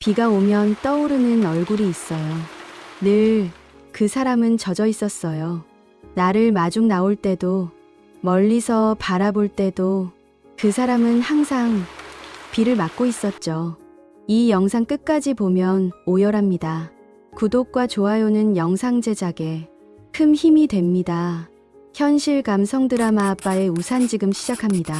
비가 오면 떠오르는 얼굴이 있어요. 늘 그 사람은 젖어 있었어요. 나를 마중 나올 때도, 멀리서 바라볼 때도 그 사람은 항상 비를 맞고 있었죠. 이 영상 끝까지 보면 오열합니다. 구독과 좋아요는 영상 제작에 큰 힘이 됩니다. 현실 감성 드라마 아빠의 우산 지금 시작합니다.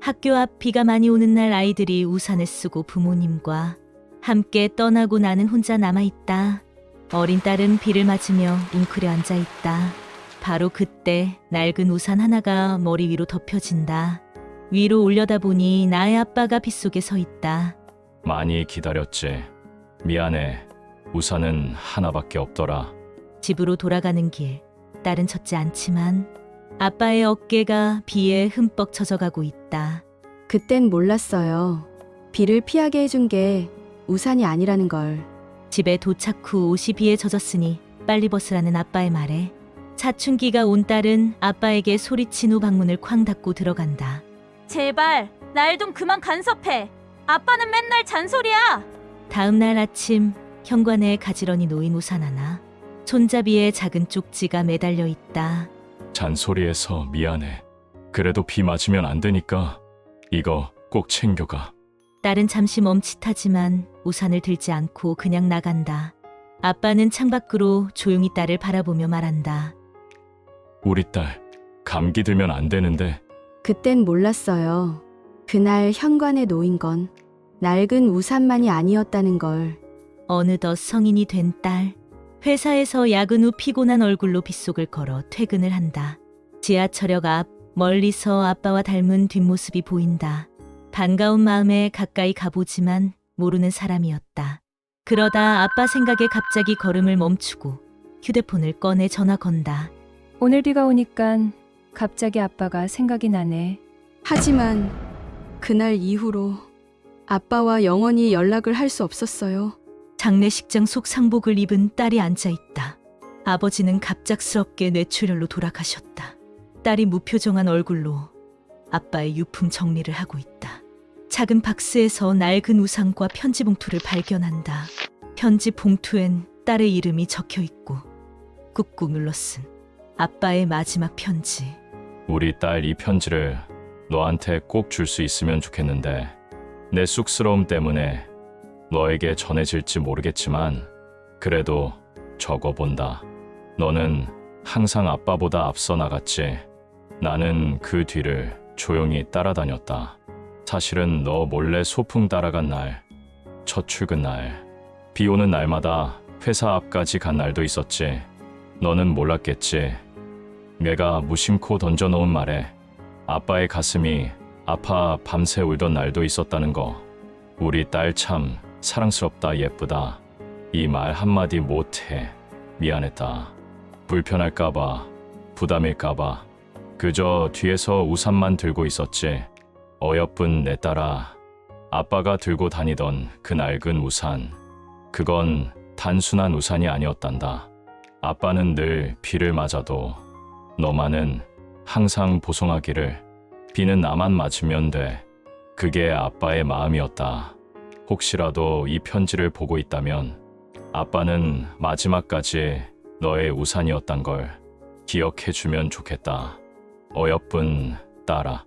학교 앞 비가 많이 오는 날 아이들이 우산을 쓰고 부모님과 함께 떠나고 나는 혼자 남아 있다. 어린 딸은 비를 맞으며 웅크려 앉아 있다. 바로 그때 낡은 우산 하나가 머리 위로 덮여진다. 위로 올려다 보니 나의 아빠가 빗속에 서 있다. 많이 기다렸지. 미안해. 우산은 하나밖에 없더라. 집으로 돌아가는 길, 딸은 젖지 않지만 아빠의 어깨가 비에 흠뻑 젖어가고 있다. 그땐 몰랐어요. 비를 피하게 해준 게 우산이 아니라는 걸. 집에 도착 후 옷이 비에 젖었으니 빨리 벗으라는 아빠의 말에 사춘기가 온 딸은 아빠에게 소리친 후 방문을 쾅 닫고 들어간다. 제발 날 좀 그만 간섭해. 아빠는 맨날 잔소리야. 다음 날 아침 현관에 가지런히 놓인 우산 하나, 손잡이에 작은 쪽지가 매달려 있다. 잔소리해서 미안해. 그래도 비 맞으면 안 되니까 이거 꼭 챙겨가. 딸은 잠시 멈칫하지만 우산을 들지 않고 그냥 나간다. 아빠는 창밖으로 조용히 딸을 바라보며 말한다. 우리 딸 감기 들면 안 되는데 그땐 몰랐어요. 그날 현관에 놓인 건 낡은 우산만이 아니었다는 걸. 어느덧 성인이 된 딸. 회사에서 야근 후 피곤한 얼굴로 빗속을 걸어 퇴근을 한다. 지하철역 앞 멀리서 아빠와 닮은 뒷모습이 보인다. 반가운 마음에 가까이 가보지만 모르는 사람이었다. 그러다 아빠 생각에 갑자기 걸음을 멈추고 휴대폰을 꺼내 전화 건다. 오늘 비가 오니까 갑자기 아빠가 생각이 나네. 하지만 그날 이후로 아빠와 영원히 연락을 할 수 없었어요. 장례식장 속 상복을 입은 딸이 앉아 있다. 아버지는 갑작스럽게 뇌출혈로 돌아가셨다. 딸이 무표정한 얼굴로 아빠의 유품 정리를 하고 있다. 작은 박스에서 낡은 우산과 편지 봉투를 발견한다. 편지 봉투엔 딸의 이름이 적혀 있고 꾹꾹 쓴 아빠의 마지막 편지. 우리 딸 이 편지를 너한테 꼭 줄 수 있으면 좋겠는데 내 쑥스러움 때문에 너에게 전해질지 모르겠지만 그래도 적어본다. 너는 항상 아빠보다 앞서 나갔지. 나는 그 뒤를 조용히 따라다녔다. 사실은 너 몰래 소풍 따라간 날, 첫 출근 날, 비 오는 날마다 회사 앞까지 간 날도 있었지. 너는 몰랐겠지. 내가 무심코 던져놓은 말에 아빠의 가슴이 아파 밤새 울던 날도 있었다는 거. 우리 딸 참 사랑스럽다 예쁘다. 이 말 한마디 못해. 미안했다. 불편할까봐, 부담일까봐. 그저 뒤에서 우산만 들고 있었지. 어여쁜 내 딸아. 아빠가 들고 다니던 그 낡은 우산. 그건 단순한 우산이 아니었단다. 아빠는 늘 비를 맞아도 너만은 항상 보송하기를 비는 나만 맞으면 돼. 그게 아빠의 마음이었다. 혹시라도 이 편지를 보고 있다면 아빠는 마지막까지 너의 우산이었단 걸 기억해 주면 좋겠다. 어여쁜 딸아.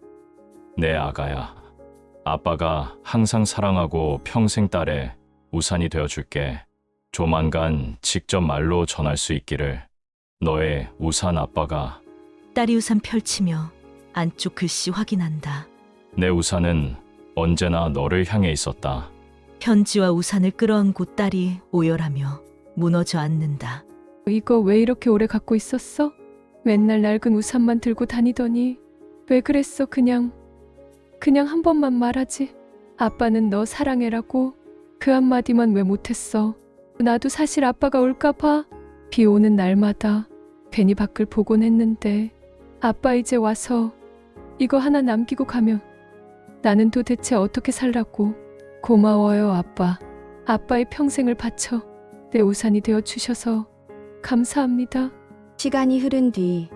내 아가야. 아빠가 항상 사랑하고 평생 딸의 우산이 되어 줄게. 조만간 직접 말로 전할 수 있기를. 너의 우산 아빠가 딸이 우산 펼치며 안쪽 글씨 확인한다. 내 우산은 언제나 너를 향해 있었다. 편지와 우산을 끌어안고 딸이 오열하며 무너져 앉는다. 이거 왜 이렇게 오래 갖고 있었어? 맨날 낡은 우산만 들고 다니더니 왜 그랬어 그냥 그냥 한 번만 말하지. 아빠는 너 사랑해라고 그 한마디만 왜 못했어? 나도 사실 아빠가 올까봐 비 오는 날마다 괜히 밖을 보곤 했는데 아빠 이제 와서 이거 하나 남기고 가면 나는 도대체 어떻게 살라고 고마워요 아빠 아빠의 평생을 바쳐 내 우산이 되어 주셔서 감사합니다. 시간이 흐른 뒤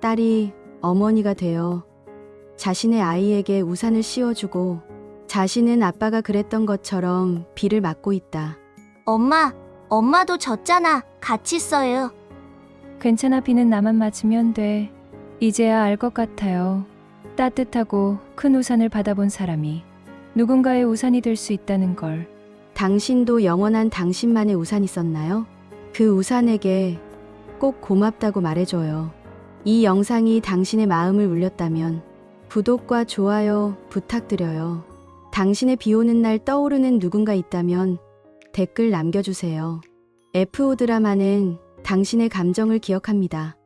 딸이 어머니가 되어 자신의 아이에게 우산을 씌워주고 자신은 아빠가 그랬던 것처럼 비를 맞고 있다. 엄마, 엄마도 졌잖아. 같이 써요. 괜찮아 비는 나만 맞으면 돼. 이제야 알 것 같아요. 따뜻하고 큰 우산을 받아본 사람이 누군가의 우산이 될 수 있다는 걸. 당신도 영원한 당신만의 우산이 있었나요? 그 우산에게 꼭 고맙다고 말해줘요. 이 영상이 당신의 마음을 울렸다면 구독과 좋아요 부탁드려요. 당신의 비 오는 날 떠오르는 누군가 있다면 댓글 남겨주세요. FO 드라마는 당신의 감정을 기억합니다.